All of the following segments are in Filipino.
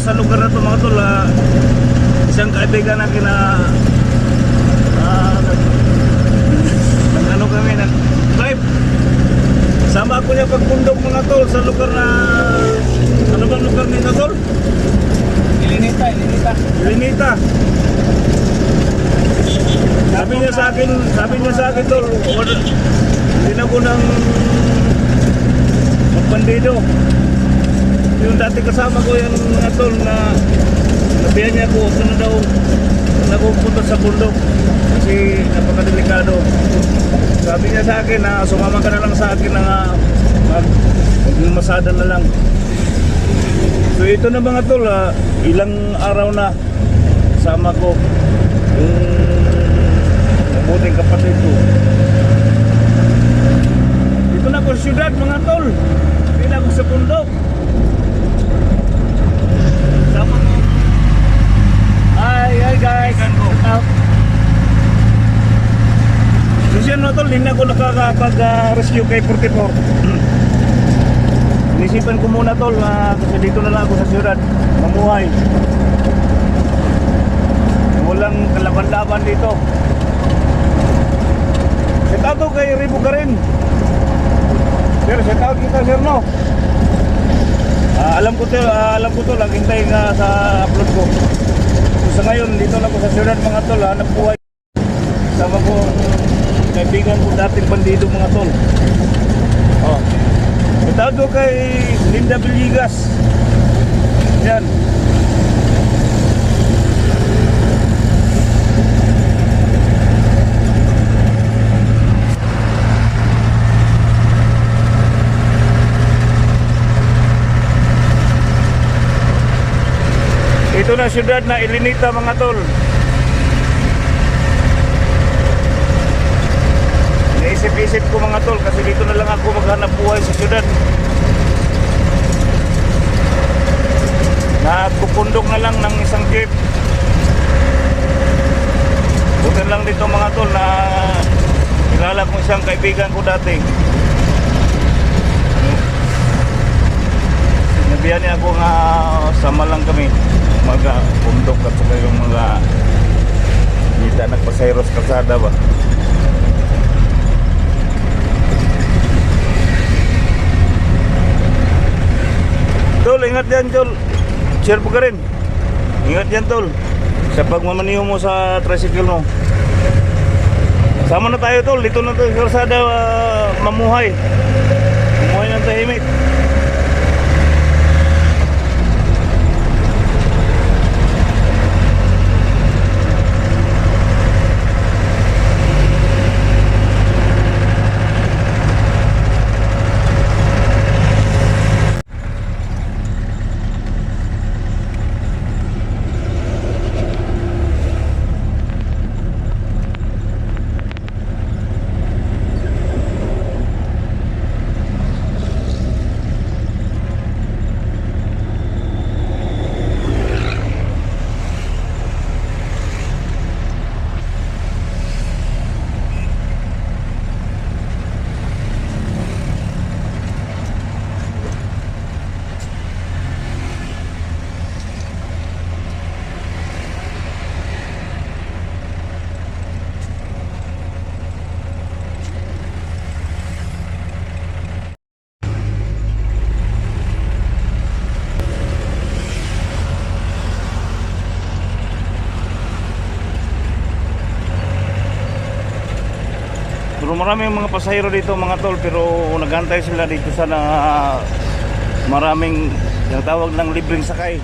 ako sa lugar na ito mga tol uh, isang kaibigan natin na uh, nag ano kami nag drive. Sama ako niya pagpundok mga tol sa lugar na ano bang lugar nito tol? Ilinita, Ilinita. Ilinita. Sabi niya sa akin sabi niya sa akin tol hindi na ko ng magpandido yung dati kasama ko yung mga tol na nabihan niya ko kung daw nagpupunta sa bundok? Kasi napakadelikado. Sabi niya sa akin na sumama ka na lang sa akin na mag, magmasada na lang. So ito na mga tol ah, ilang araw na sama ko. Yung mabuting kapatid ko. Dito na ako syudad mga tol. Hindi na sa bundok sama ko Guys. Out. Kasi ano tol, hindi na ako nakakapag-rescue kay 44. Inisipan ko muna tol, kasi dito na lang ako sa syudad, mamuhay. Walang kalaban-laban dito. Shout out to kay Ribo ka rin. Sir, shout out kita sir no. Ah, alam ko to, ah, alam ko to, laging tayo nga sa upload ko. So, ngayon, dito na ako sa syudad mga tol, hanap buhay. Sama ko kaibigan ko dating bandido mga tol. Oh. Shout out kay Linda Villegas. Yan. Ito na syudad na Ilinita mga tol. Naisip-isip ko mga tol kasi dito na lang ako maghanap buhay sa syudad. Nagpupundok na lang ng isang jeep. Bukan lang dito mga tol na kilala ko isang kaibigan ko dati. Sinabihan niya ako nga sama lang kami mga bundok at saka yung mga kita nagpasayros kalsada ba? Tol, ingat yan Tol. Share po ka rin. Ingat yan Tol. Sa pagmamaniho mo sa tricycle mo. Sama na tayo Tol. Dito na tayo sa kalsada ah, mamuhay. Mamuhay ng tahimik Pero marami yung mga pasahero dito mga tol pero nagantay sila dito sa na maraming yung tawag ng libreng sakay.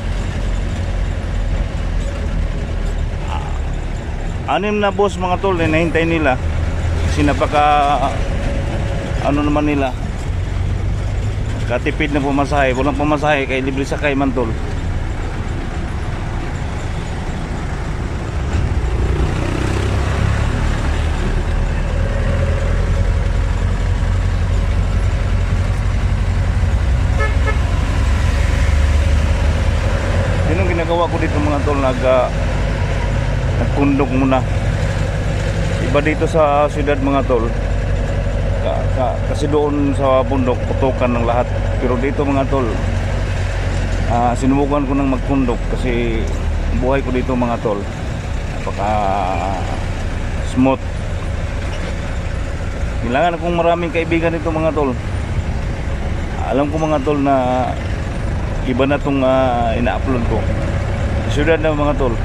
Ah, Anim na boss mga tol na nahintay nila. Kasi napaka ano naman nila katipid na pumasahe walang pumasahe kay libre sakay man tol dito tol nag uh, muna. Iba dito sa siyudad mga tol. Ka, ka, kasi doon sa bundok putukan ng lahat. Pero dito mga tol ah, sinubukan ko ng magkundog kasi buhay ko dito mga tol. napaka smooth kailangan akong maraming kaibigan nito mga tol alam ko mga tol na iba na itong ina-upload ko syudad na mga tol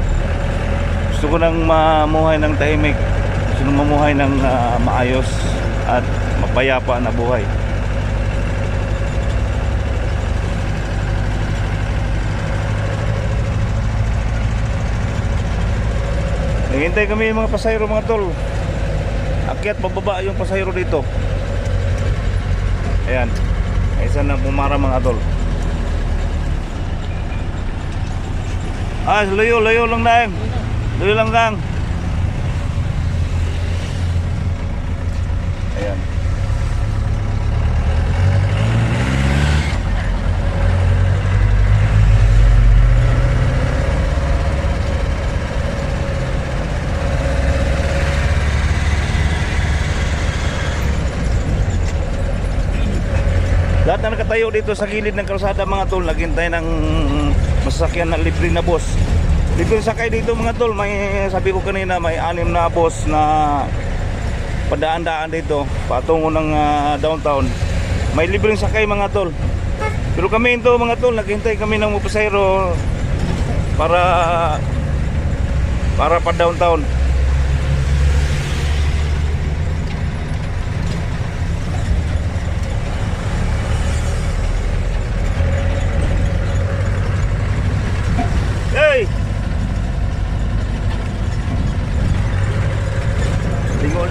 gusto ko nang mamuhay ng tahimik gusto nang mamuhay ng ah, maayos at mapayapa na buhay Naghintay kami mga pasayro mga tol. Akyat bababa yung pasayro dito. Ayan. Isa na pumara mga tol. à, lưu lưu lưng đen lưu lưng răng Lahat na nakatayo dito sa gilid ng kalsada mga tol, naghintay ng masasakyan na libre na boss. Dito sakay dito mga tol, may sabi ko kanina may anim na boss na padaan-daan dito patungo ng ah, downtown. May libreng sakay mga tol. Pero kami ito mga tol, naghintay kami ng mapasayro para para pa downtown.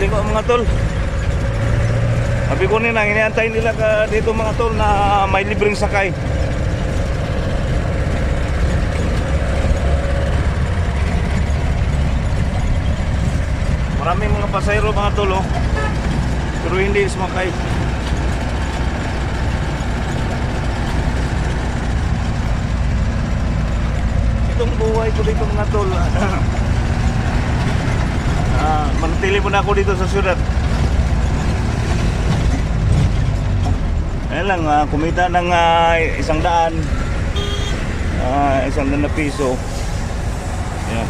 Lingo-lingo mga tol. Sabi ko nila, iniantay nila ka dito mga tol na may libreng sakay. Maraming mga pasayro mga tol oh. Pero hindi sumakay. itong buhay ko dito mga tol ah, manatili muna ako dito sa syudad. Ayan lang, ah, kumita ng ah, isang daan. Ah, isang daan na piso. Ayan.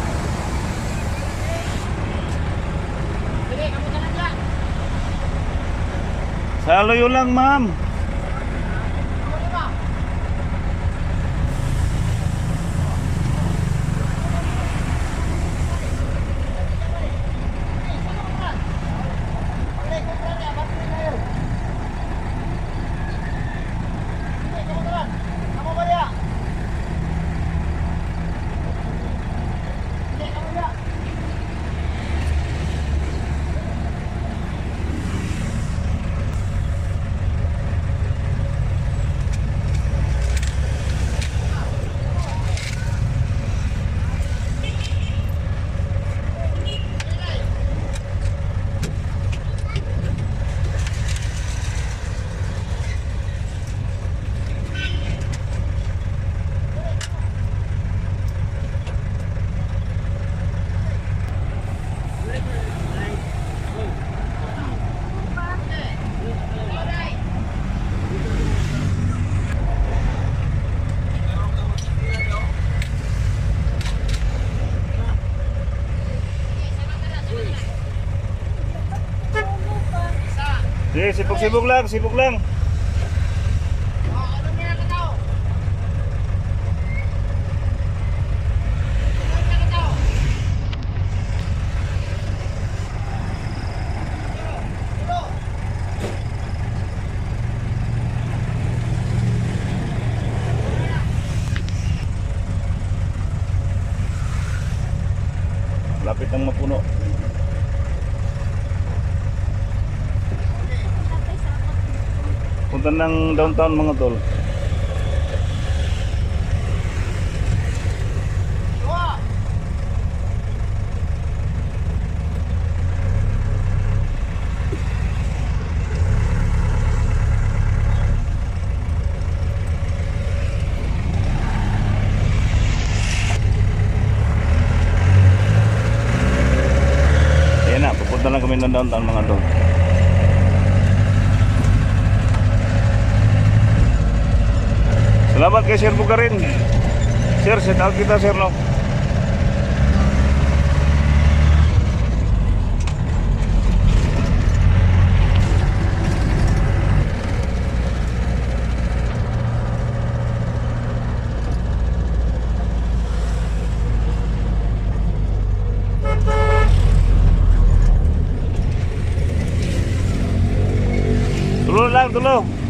Sa loyo lang ma'am Sige, sipok-sipok lang, sipok lang. Lapit ng mapuno. Punta ng downtown mga tol. Ayan na, pupunta lang kami ng downtown Oke, share bukerin. Share setel kita share lock. Tolong, tolong.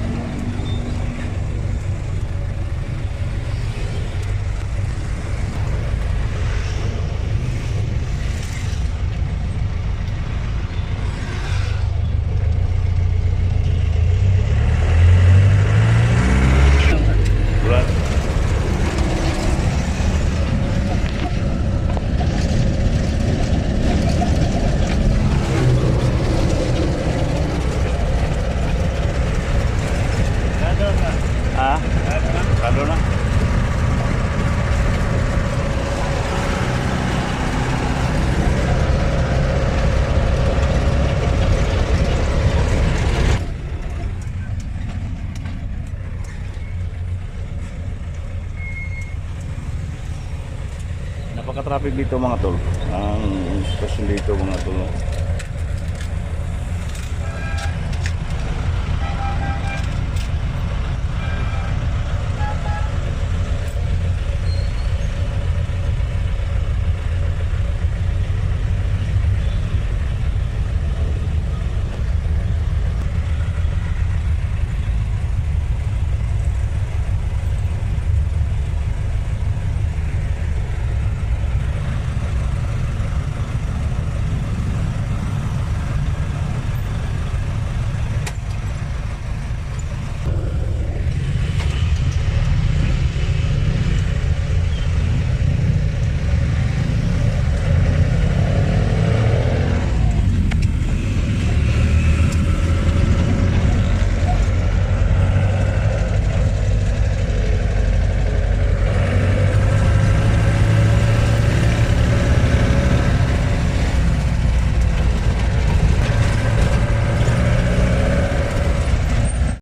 Napaka-traffic dito mga tol. Ang sitwasyon dito mga tol.